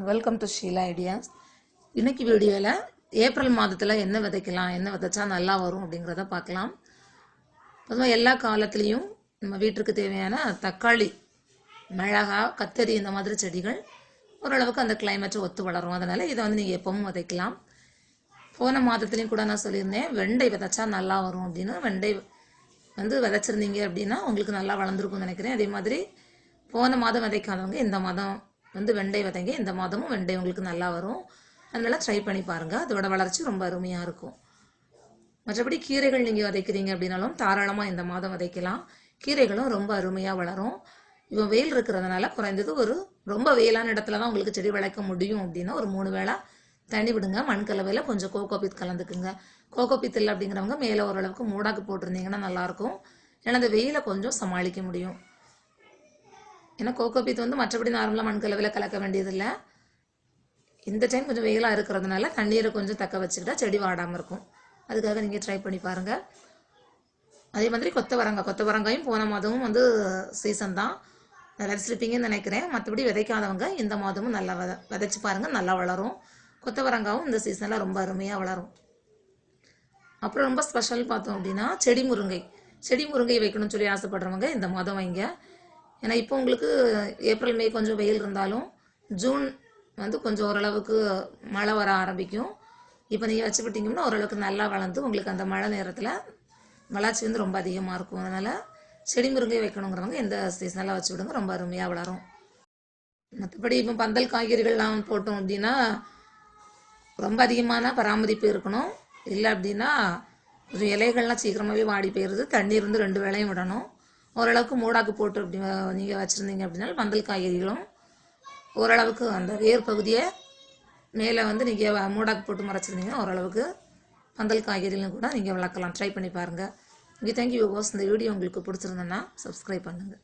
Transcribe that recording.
Welcome to Sheila ideas இன்னைக்கு வீடியோவில் April மாதத்தில் என்ன விதைக்கலாம் என்ன விதைச்சா நல்லா வரும் அப்படிங்கிறத பார்க்கலாம். பொதுவாக எல்லா காலத்துலேயும் நம்ம வீட்டுக்கு தேவையான தக்காளி மிளகா கத்தரி இந்த மாதிரி செடிகள் ஓரளவுக்கு அந்த கிளைமேட்டை ஒத்து வளரும். அதனால் இதை வந்து நீங்கள் எப்பவும் விதைக்கலாம். போன மாதத்துலேயும் கூட நான் சொல்லியிருந்தேன் வெண்டை விதைச்சா நல்லா வரும் அப்படின்னு. வெண்டை வந்து விதைச்சிருந்தீங்க அப்படின்னா உங்களுக்கு நல்லா வளர்ந்துருக்கும்னு நினைக்கிறேன். அதே மாதிரி போன மாதம் விதைக்காதவங்க இந்த மாதம் வந்து வெண்டை விதைங்க இந்த மாதமும் வெண்டை உங்களுக்கு நல்லா வரும். அதனால ட்ரை பண்ணி பாருங்கள் அதோட வளர்ச்சி ரொம்ப அருமையாக இருக்கும். மற்றபடி கீரைகள் நீங்கள் விதைக்கிறீங்க அப்படின்னாலும் தாராளமாக இந்த மாதம் விதைக்கலாம். கீரைகளும் ரொம்ப அருமையாக வளரும். இப்போ வெயில் இருக்கிறதுனால குறைந்தது ஒரு ரொம்ப வெயிலான இடத்துல தான் உங்களுக்கு செடி வளர்க்க முடியும் அப்படின்னா ஒரு மூணு வேளை தண்ணி விடுங்க. மண் கலவையில் கொஞ்சம் கோகோபித் கலந்துக்குங்க. கோகோபித் இல்லை அப்படிங்கிறவங்க மேலே ஓரளவுக்கு மூடாக்கு போட்டிருந்தீங்கன்னா நல்லாயிருக்கும் ஏன்னா அந்த வெயிலை கொஞ்சம் சமாளிக்க முடியும். ஏன்னா கோகோ பீத் வந்து மற்றபடி நார்மலாக மண்கலவில் கலக்க வேண்டியதில்லை. இந்த டைம் கொஞ்சம் வெயிலாக இருக்கிறதுனால தண்ணீரை கொஞ்சம் தக்க வச்சுக்கிட்டா செடி வாடாமல் இருக்கும். அதுக்காக நீங்கள் ட்ரை பண்ணி பாருங்கள் அதே மாதிரி கொத்தவரங்காய் கொத்தவரங்காயும் போன மாதமும் வந்து சீசன் தான். விதைச்சிருப்பீங்கன்னு நினைக்கிறேன். மற்றபடி விதைக்காதவங்க இந்த மாதமும் நல்லா வித விதைச்சி பாருங்கள் நல்லா வளரும். கொத்தவரங்காவும் இந்த சீசனில் ரொம்ப அருமையாக வளரும். அப்புறம் ரொம்ப ஸ்பெஷல் பார்த்தோம் அப்படின்னா செடி முருங்கை. செடி முருங்கை வைக்கணும்னு சொல்லி ஆசைப்படுறவங்க இந்த மாதம் வைங்க. ஏன்னா இப்போ உங்களுக்கு ஏப்ரல் மே கொஞ்சம் வெயில் இருந்தாலும் ஜூன் வந்து கொஞ்சம் ஓரளவுக்கு மழை வர ஆரம்பிக்கும். இப்போ நீங்கள் வச்சு விட்டிங்கன்னா ஓரளவுக்கு நல்லா வளர்ந்து உங்களுக்கு அந்த மழை நேரத்தில் வளர்ச்சி வந்து ரொம்ப அதிகமாக இருக்கும். அதனால் செடி முருங்கை வைக்கணுங்கிறவங்க இந்த சீசனெல்லாம் வச்சு விடுங்க ரொம்ப அருமையாக வளரும். மற்றபடி இப்போ பந்தல் காய்கறிகள்லாம் போட்டோம் அப்படின்னா ரொம்ப அதிகமான பராமரிப்பு இருக்கணும். இல்லை அப்படின்னா கொஞ்சம் இலைகள்லாம் சீக்கிரமாகவே வாடி போயிடுது. தண்ணீர் வந்து ரெண்டு வேளையும் விடணும். ஓரளவுக்கு மூடாக்கு போட்டு அப்படி நீங்கள் வச்சுருந்தீங்க அப்படின்னா பந்தல் காய்கறிகளும் ஓரளவுக்கு அந்த வேர் பகுதியை மேலே வந்து நீங்கள் மூடாக்கு போட்டு மறைச்சிருந்தீங்கன்னா ஓரளவுக்கு பந்தல் காய்கறிகளும் கூட நீங்கள் வளர்க்கலாம். ட்ரை பண்ணி பாருங்கள் ஓகே தேங்க்யூ வியூவர்ஸ் இந்த வீடியோ உங்களுக்கு பிடிச்சிருந்தேன்னா சப்ஸ்கிரைப் பண்ணுங்கள்